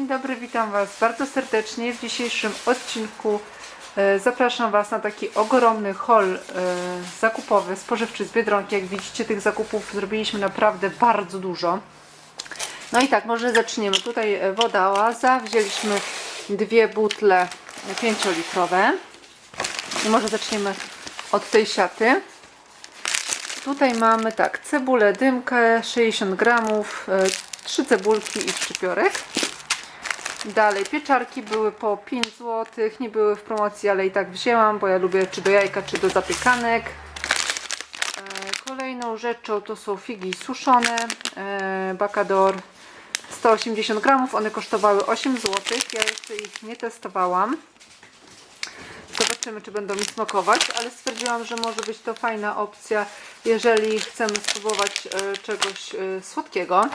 dobry, witam Was bardzo serdecznie. W dzisiejszym odcinku e, zapraszam Was na taki ogromny hol e, zakupowy, spożywczy z Biedronki. Jak widzicie, tych zakupów zrobiliśmy naprawdę bardzo dużo. No i tak, może zaczniemy. Tutaj e, woda oaza. Wzięliśmy dwie butle 5-litrowe. I może zaczniemy od tej siaty. Tutaj mamy tak, cebulę dymkę 60 gramów, trzy cebulki i szczypiorek. Dalej pieczarki były po 5 zł, nie były w promocji, ale i tak wzięłam, bo ja lubię czy do jajka, czy do zapiekanek. E, Kolejną rzeczą to są figi suszone, e, Bacador 180 gramów, one kosztowały 8 zł, ja jeszcze ich nie testowałam. Zobaczymy, czy będą mi smakować, ale stwierdziłam, że może być to fajna opcja, jeżeli chcemy spróbować e, czegoś słodkiego.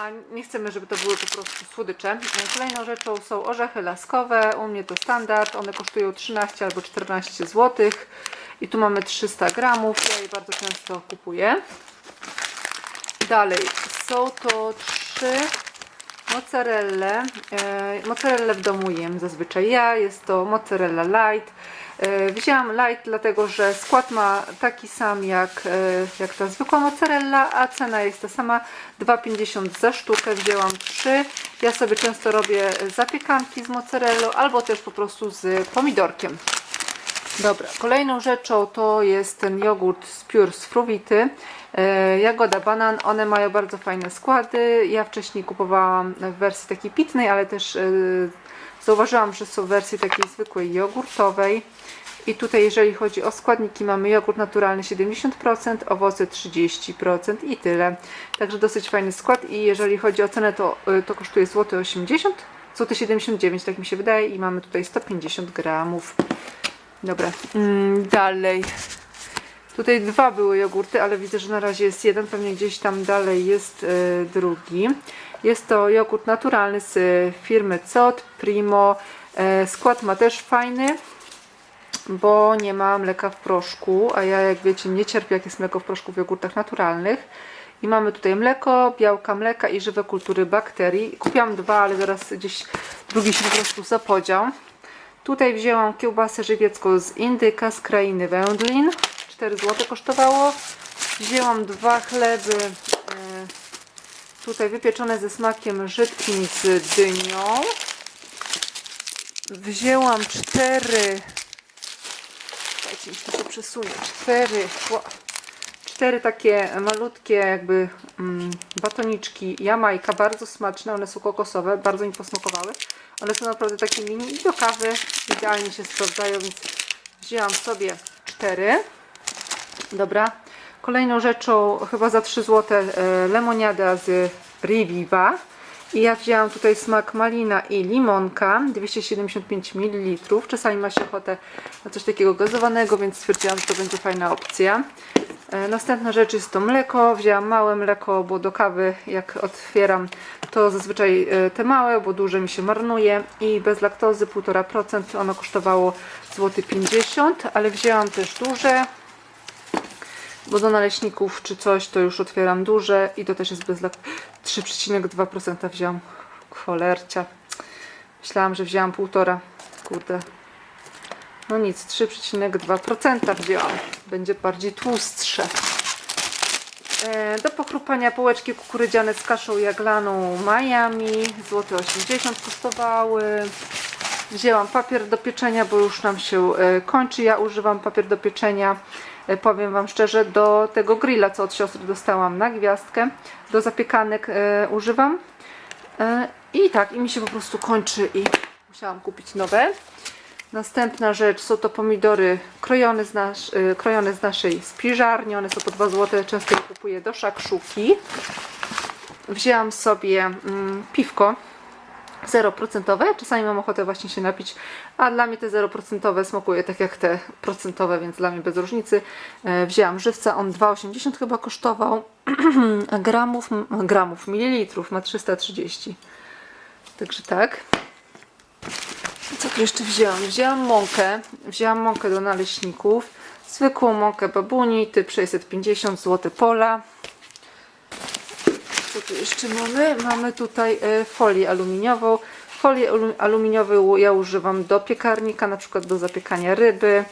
A nie chcemy, żeby to były po prostu słodycze. Kolejną rzeczą są orzechy laskowe. U mnie to standard. One kosztują 13 albo 14 zł. I tu mamy 300 gramów. Ja je bardzo często kupuję. Dalej są to trzy mozzarelle. E, mozzarelle w domu jem zazwyczaj ja. Jest to mozzarella light. E, wzięłam light dlatego, że skład ma taki sam jak, e, jak ta zwykła mozzarella, a cena jest ta sama 2,50 za sztukę. Wzięłam trzy. Ja sobie często robię zapiekanki z mozzarellą albo też po prostu z pomidorkiem. Dobra, kolejną rzeczą to jest ten jogurt z Pure z Fruwity. E, Jagoda, banan, one mają bardzo fajne składy. Ja wcześniej kupowałam w wersji takiej pitnej, ale też zauważyłam, że są w wersji takiej zwykłej jogurtowej. I tutaj jeżeli chodzi o składniki mamy jogurt naturalny 70%, owoce 30% i tyle. Także dosyć fajny skład i jeżeli chodzi o cenę to, e, to kosztuje złoty 80 zł 79 tak mi się wydaje i mamy tutaj 150 gramów. Dobra, mm, dalej. Tutaj dwa były jogurty, ale widzę, że na razie jest jeden, pewnie gdzieś tam dalej jest e, drugi. Jest to jogurt naturalny z e, firmy COT Primo. E, skład ma też fajny, bo nie ma mleka w proszku, a ja jak wiecie nie cierpię jak jest mleko w proszku w jogurtach naturalnych. I mamy tutaj mleko, białka mleka i żywe kultury bakterii. Kupiłam dwa, ale zaraz gdzieś drugi się po prostu zapodział. Tutaj wzięłam kiełbasę żywiecką z indyka z krainy wędlin. 4 zł kosztowało. Wzięłam dwa chleby tutaj wypieczone ze smakiem żydkim z dynią. Wzięłam cztery Dajcie mi się przesunie. Cztery cztery takie malutkie jakby mm, batoniczki Jamajka, bardzo smaczne, one są kokosowe, bardzo mi posmakowały. One są naprawdę takie mini i do kawy idealnie się sprawdzają, więc wzięłam sobie cztery. Dobra. Kolejną rzeczą, chyba za 3 zł, e, lemoniada z Riviva. I ja wzięłam tutaj smak malina i limonka, 275 ml. Czasami ma się ochotę na coś takiego gazowanego, więc stwierdziłam, że to będzie fajna opcja. E, Następna rzecz jest to mleko. Wzięłam małe mleko, bo do kawy jak otwieram to zazwyczaj e, te małe, bo duże mi się marnuje i bez laktozy 1,5%. Ono kosztowało złoty 50 ale wzięłam też duże, bo do naleśników czy coś to już otwieram duże i to też jest bez lak 3,2% wziąłam. Cholercia. Myślałam, że wzięłam 1,5. Kurde. No nic, 3,2% wzięłam. Będzie bardziej tłustsze. E, Do pochrupania połeczki kukurydziane z kaszą jaglaną Miami. Złoty 80 kosztowały. Wzięłam papier do pieczenia, bo już nam się e, kończy. Ja używam papier do pieczenia, e, powiem Wam szczerze, do tego grilla, co od siostry dostałam na gwiazdkę. Do zapiekanek e, używam. I tak, i mi się po prostu kończy i musiałam kupić nowe. Następna rzecz są to pomidory krojone z, nasz, krojone z naszej spiżarni. One są po 2 zł. Często je kupuję do szakszuki. Wzięłam sobie mm, piwko 0%. Czasami mam ochotę właśnie się napić, a dla mnie te 0% smakuje tak jak te procentowe, więc dla mnie bez różnicy. E, Wzięłam żywca, on 2,80 chyba kosztował, gramów, gramów, mililitrów ma 330. Także tak. Co tu jeszcze wzięłam? Wzięłam mąkę. Wzięłam mąkę do naleśników. Zwykłą mąkę babuni, typ 650 zł pola. Tu jeszcze mamy? Mamy tutaj e, folię aluminiową. Folię alu- aluminiową ja używam do piekarnika, na przykład do zapiekania ryby,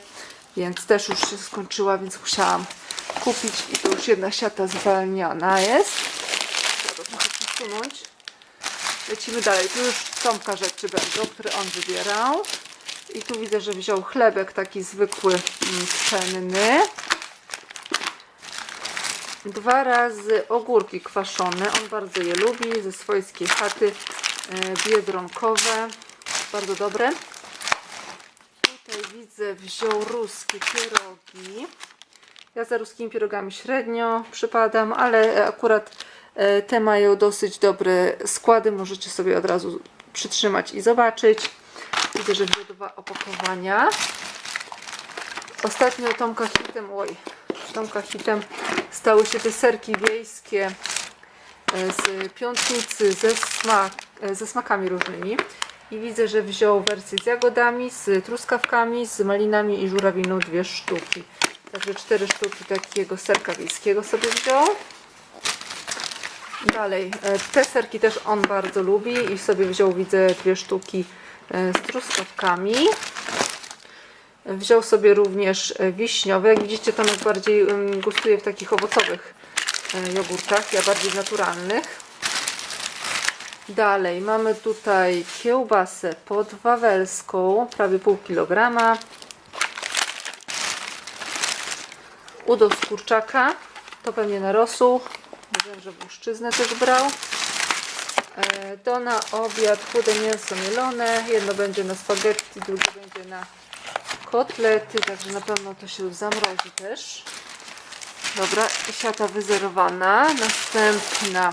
więc też już się skończyła, więc musiałam kupić i to już jedna siata zwalniana jest. Trochę przesunąć. Lecimy dalej. Tu już Tomka rzeczy będą, które on wybierał. I tu widzę, że wziął chlebek taki zwykły, mm, pszenny. Dwa razy ogórki kwaszone. On bardzo je lubi. Ze swojskiej chaty e, biedronkowe. Bardzo dobre. Tutaj widzę, wziął ruskie pierogi. Ja za ruskimi pierogami średnio przypadam, ale akurat e, te mają dosyć dobre składy. Możecie sobie od razu przytrzymać i zobaczyć. Widzę, że wziął dwa opakowania. Ostatnio Tomka hitem, oj, Tomka hitem stały się te serki wiejskie e, z piątnicy ze, smak, e, ze smakami różnymi. I widzę, że wziął wersję z jagodami, z truskawkami, z malinami i żurawiną dwie sztuki. Także cztery sztuki takiego serka wiejskiego sobie wziął. Dalej, e, te serki też on bardzo lubi i sobie wziął, widzę, dwie sztuki z truskawkami. Wziął sobie również e, wiśniowe. Jak widzicie, Tomek bardziej gustuje w takich owocowych e, jogurtach, ja bardziej naturalnych. Dalej mamy tutaj kiełbasę podwawelską, prawie pół kilograma. Udo z kurczaka, to pewnie na rosół. Wiem, że włoszczyznę też brał. E, To na obiad chude mięso mielone. Jedno będzie na spaghetti, drugie będzie na kotlety, także na pewno to się zamrozi też. Dobra, siata wyzerowana. Następna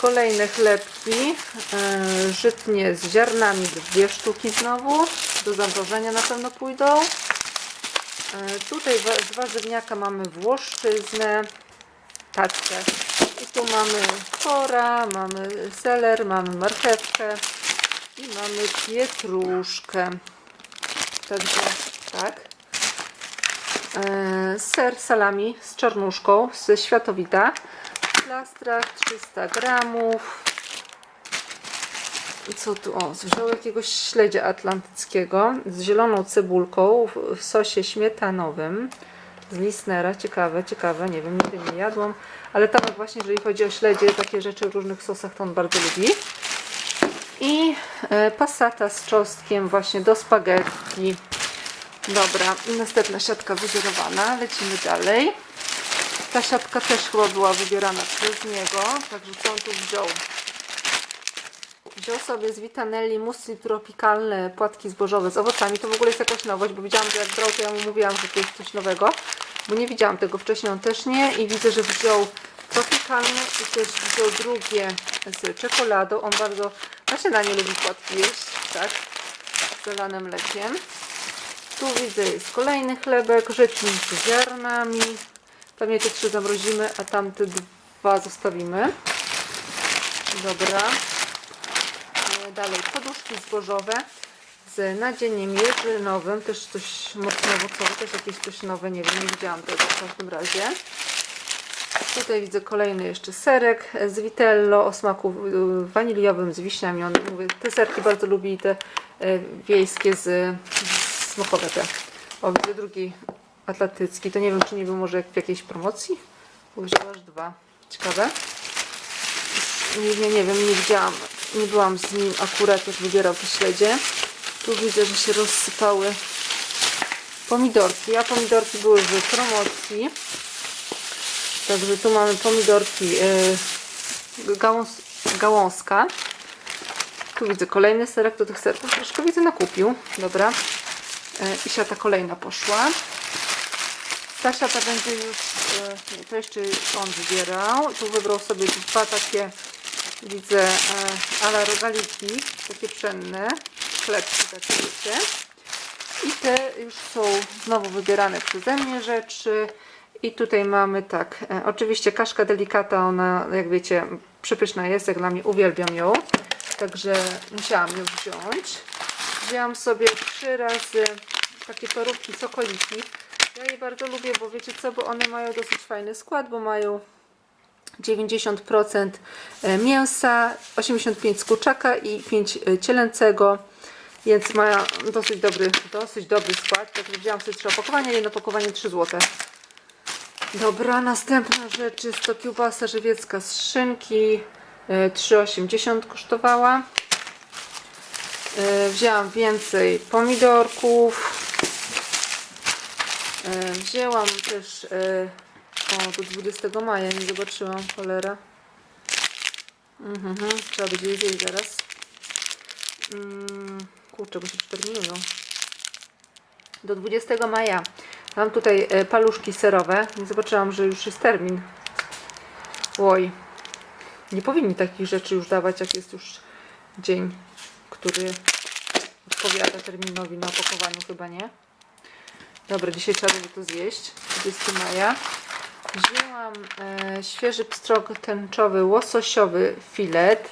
kolejne chlebki. e, Żytnie z ziarnami, dwie sztuki znowu. Do zamrożenia na pewno pójdą. E, Tutaj z warzywniaka mamy włoszczyznę, tackę. I tu mamy pora, mamy seler, mamy marchewkę i mamy pietruszkę. Także tak. E, ser salami z czarnuszką ze światowita. W plastrach 300 gramów. Co tu? O, wziął jakiegoś śledzia atlantyckiego z zieloną cebulką w- w sosie śmietanowym z Lisnera. Ciekawe, ciekawe, nie wiem, nigdy nie jadłam. Ale tam właśnie, jeżeli chodzi o śledzie, takie rzeczy w różnych sosach, to on bardzo lubi. I e, passata z czosnkiem właśnie do spaghetti. Dobra, następna siatka wyzerowana. Lecimy dalej. Ta siatka też chyba była wybierana przez niego. Także co on tu wziął? Wziął sobie z Vitanelli musli tropikalne płatki zbożowe z owocami. To w ogóle jest jakaś nowość, bo widziałam, że jak brał, to ja mu mówiłam, że to jest coś nowego. Bo nie widziałam tego wcześniej, on też nie. I widzę, że wziął tropikalne i też wziął drugie z czekoladą. On bardzo na śniadanie lubi płatki jeść, tak? Z zalanym mlekiem. Tu widzę jest kolejny chlebek, rzecznik z ziarnami. Pewnie te trzy zamrozimy, a tamte dwa zostawimy. Dobra. E, Dalej poduszki zbożowe z nadzieniem jeżynowym, też coś mocno owocowe, też jakieś coś nowe, nie wiem, nie widziałam tego w każdym razie. Tutaj widzę kolejny jeszcze serek z Vitello o smaku y, waniliowym z wiśniami. On, mówię, te serki bardzo lubi te e, wiejskie z, z smokowe te. O, widzę drugi atlantycki. To nie wiem, czy nie był może w jakiejś promocji? Bo wzięła aż dwa. Ciekawe. Nie, nie, nie wiem, nie widziałam, nie byłam z nim akurat jak wybierał te śledzie. Tu widzę, że się rozsypały pomidorki, a pomidorki były w promocji. Także tu mamy pomidorki yy, gałąz, gałązka. Tu widzę kolejny serek, do tych serków troszkę widzę nakupił. Dobra. Yy, I siata kolejna poszła. Ta siata będzie już, yy, to jeszcze on wybierał. Tu wybrał sobie dwa takie, widzę, yy, ala rogaliki, takie pszenne. Chlebki takie wiecie. I te już są znowu wybierane przeze mnie rzeczy. I tutaj mamy tak, e, oczywiście kaszka delikata, ona jak wiecie przepyszna jest, jak dla mnie uwielbiam ją. Także musiałam ją wziąć. Wzięłam sobie trzy razy takie parówki sokoliki. Ja je bardzo lubię, bo wiecie co, bo one mają dosyć fajny skład, bo mają 90% e, mięsa, 85 z kurczaka i 5 e, cielęcego, więc ma dosyć dobry, dosyć dobry skład. Także wzięłam sobie trzy opakowania, jedno opakowanie 3 zł. Dobra, następna rzecz jest to kiełbasa żywiecka z szynki, e, 3,80 kosztowała. E, Wzięłam więcej pomidorków. E, Wzięłam też e, o, do 20 maja, nie zobaczyłam, cholera. Mhm, trzeba będzie je zaraz. Mm, kurczę, bo się przeterminują. Do 20 maja mam tutaj e, paluszki serowe. Nie zobaczyłam, że już jest termin. Oj, nie powinni takich rzeczy już dawać, jak jest już dzień, który odpowiada terminowi na opakowaniu, chyba nie. Dobra, dzisiaj trzeba będzie to zjeść. 20 maja. Wzięłam e, świeży pstrąg tęczowy, łososiowy filet,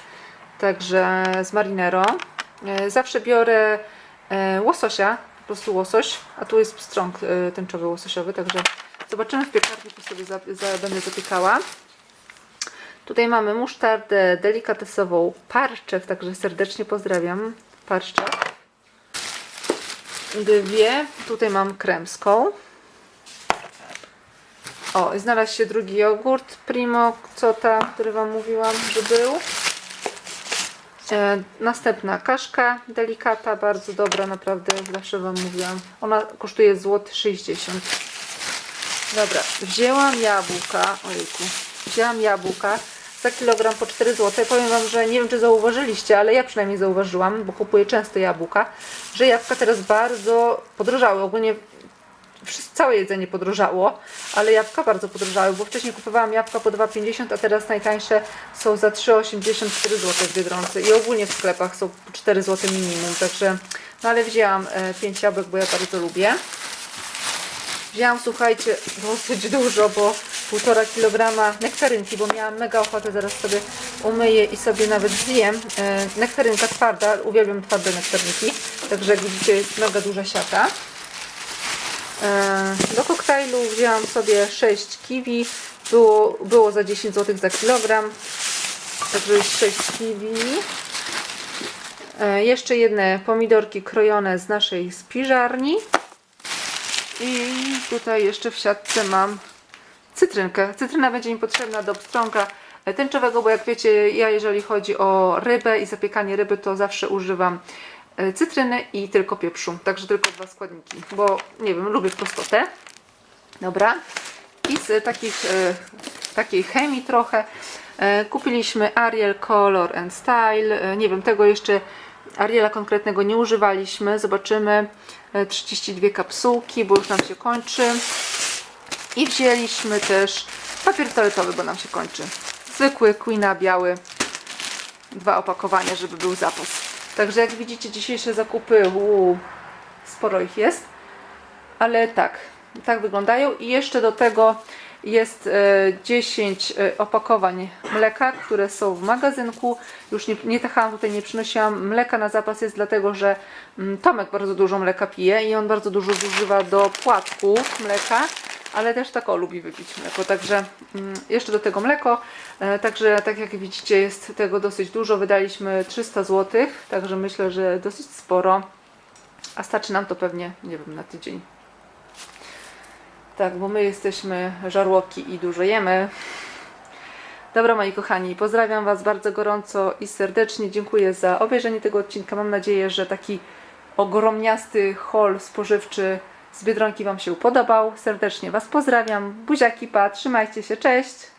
także z marinero. E, zawsze biorę e, łososia, po prostu łosoś, a tu jest pstrąg e, tęczowy, łososiowy, także zobaczymy w piekarniku, sobie za, za, będę zapiekała. Tutaj mamy musztardę delikatesową Parczew, także serdecznie pozdrawiam Parczew. Dwie, tutaj mam kremską. O, znalazł się drugi jogurt Primo Cota, który Wam mówiłam, że był. E, następna kaszka delikata, bardzo dobra, naprawdę, zawsze Wam mówiłam. Ona kosztuje złoty 60. Dobra, wzięłam jabłka, ojejku, wzięłam jabłka za kilogram po 4 zł. Powiem Wam, że nie wiem, czy zauważyliście, ale ja przynajmniej zauważyłam, bo kupuję często jabłka, że jabłka teraz bardzo podrożały. Ogólnie całe jedzenie podrożało, ale jabłka bardzo podrożały, bo wcześniej kupowałam jabłka po 2,50, a teraz najtańsze są za 3,84 zł w Biedronce i ogólnie w sklepach są po 4 zł minimum, także no ale wzięłam 5 jabłek, bo ja bardzo lubię. Wzięłam, słuchajcie, dosyć dużo, bo 1,5 kg nektarynki, bo miałam mega ochotę, zaraz sobie umyję i sobie nawet zjem. E, nektarynka twarda, uwielbiam twarde nektarynki, także jak widzicie jest mega duża siata. E, Do koktajlu wzięłam sobie 6 kiwi, było, było za 10 zł za kilogram, także jest 6 kiwi. E, Jeszcze jedne pomidorki krojone z naszej spiżarni. I tutaj jeszcze w siatce mam cytrynkę. Cytryna będzie mi potrzebna do pstrąga tęczowego, bo jak wiecie, ja jeżeli chodzi o rybę i zapiekanie ryby, to zawsze używam cytryny i tylko pieprzu. Także tylko dwa składniki, bo nie wiem, lubię prostotę. Dobra. I z takich, e, takiej chemii trochę e, kupiliśmy Ariel Color and Style. E, Nie wiem, tego jeszcze Ariela konkretnego nie używaliśmy. Zobaczymy. E, 32 kapsułki, bo już nam się kończy. I wzięliśmy też papier toaletowy, bo nam się kończy. Zwykły Queena biały. Dwa opakowania, żeby był zapas. Także jak widzicie dzisiejsze zakupy, uu, sporo ich jest. Ale tak, tak wyglądają. I jeszcze do tego jest e, 10 e, opakowań mleka, które są w magazynku. Już nie, nie tachałam tutaj, nie przynosiłam mleka na zapas, jest dlatego, że mm, Tomek bardzo dużo mleka pije i on bardzo dużo zużywa do płatków mleka, ale też tak o, lubi wypić mleko. Także mm, jeszcze do tego mleko. E, Także tak jak widzicie jest tego dosyć dużo. Wydaliśmy 300 zł, także myślę, że dosyć sporo. A starczy nam to pewnie, nie wiem, na tydzień. Tak, bo my jesteśmy żarłoki i dużo jemy. Dobra, moi kochani, pozdrawiam Was bardzo gorąco i serdecznie. Dziękuję za obejrzenie tego odcinka. Mam nadzieję, że taki ogromniasty haul spożywczy z Biedronki Wam się podobał. Serdecznie Was pozdrawiam. Buziaki, pa, trzymajcie się, cześć!